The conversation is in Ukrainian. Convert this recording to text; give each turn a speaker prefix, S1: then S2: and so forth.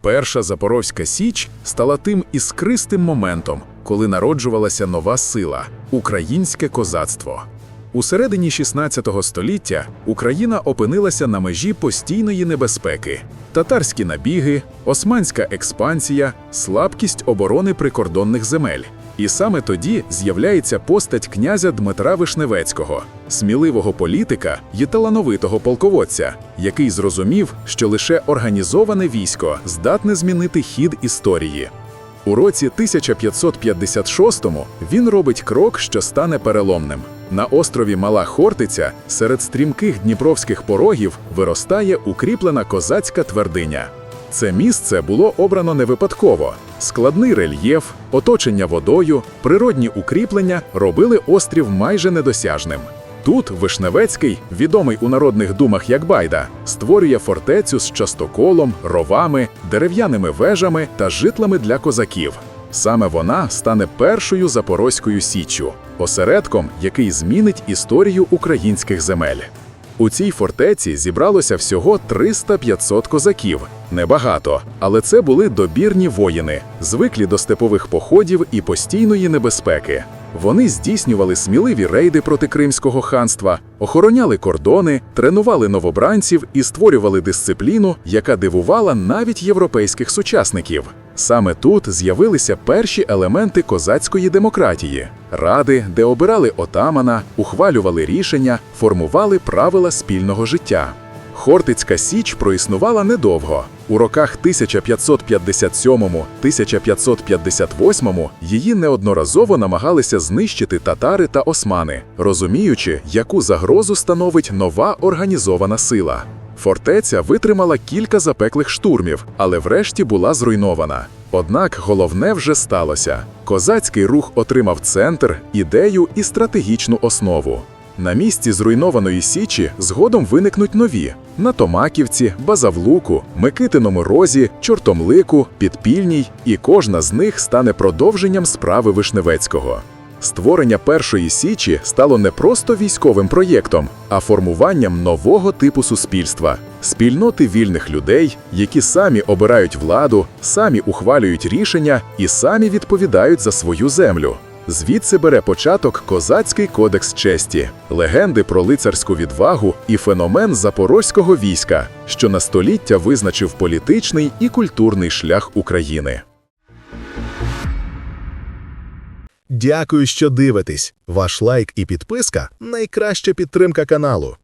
S1: Перша Запорозька Січ стала тим іскристим моментом, коли народжувалася нова сила українське козацтво. У середині 16 століття Україна опинилася на межі постійної небезпеки: татарські набіги, османська експансія, слабкість оборони прикордонних земель. І саме тоді з'являється постать князя Дмитра Вишневецького, сміливого політика і талановитого полководця, який зрозумів, що лише організоване військо здатне змінити хід історії. У році 1556-му він робить крок, що стане переломним. На острові Мала Хортиця серед стрімких дніпровських порогів виростає укріплена козацька твердиня. Це місце було обрано не випадково. Складний рельєф, оточення водою, природні укріплення робили острів майже недосяжним. Тут Вишневецький, відомий у народних думах як Байда, створює фортецю з частоколом, ровами, дерев'яними вежами та житлами для козаків. Саме вона стане першою Запорозькою січчю, осередком, який змінить історію українських земель. У цій фортеці зібралося всього 300-500 козаків. Небагато, але це були добірні воїни, звиклі до степових походів і постійної небезпеки. Вони здійснювали сміливі рейди проти Кримського ханства, охороняли кордони, тренували новобранців і створювали дисципліну, яка дивувала навіть європейських сучасників. Саме тут з'явилися перші елементи козацької демократії ради, де обирали отамана, ухвалювали рішення, формували правила спільного життя. Хортицька Січ проіснувала недовго. У роках 1557-1558 її неодноразово намагалися знищити татари та османи, розуміючи, яку загрозу становить нова організована сила. Фортеця витримала кілька запеклих штурмів, але врешті була зруйнована. Однак головне вже сталося: козацький рух отримав центр, ідею і стратегічну основу. На місці зруйнованої січі згодом виникнуть нові на Томаківці, Базавлуку, Микитиному розі, Чортомлику, Підпільній, і кожна з них стане продовженням справи Вишневецького. Створення першої січі стало не просто військовим проєктом, а формуванням нового типу суспільства спільноти вільних людей, які самі обирають владу, самі ухвалюють рішення і самі відповідають за свою землю. Звідси бере початок козацький кодекс честі, легенди про лицарську відвагу і феномен запорозького війська, що на століття визначив політичний і культурний шлях України.
S2: Дякую, що дивитесь. Ваш лайк і підписка найкраща підтримка каналу.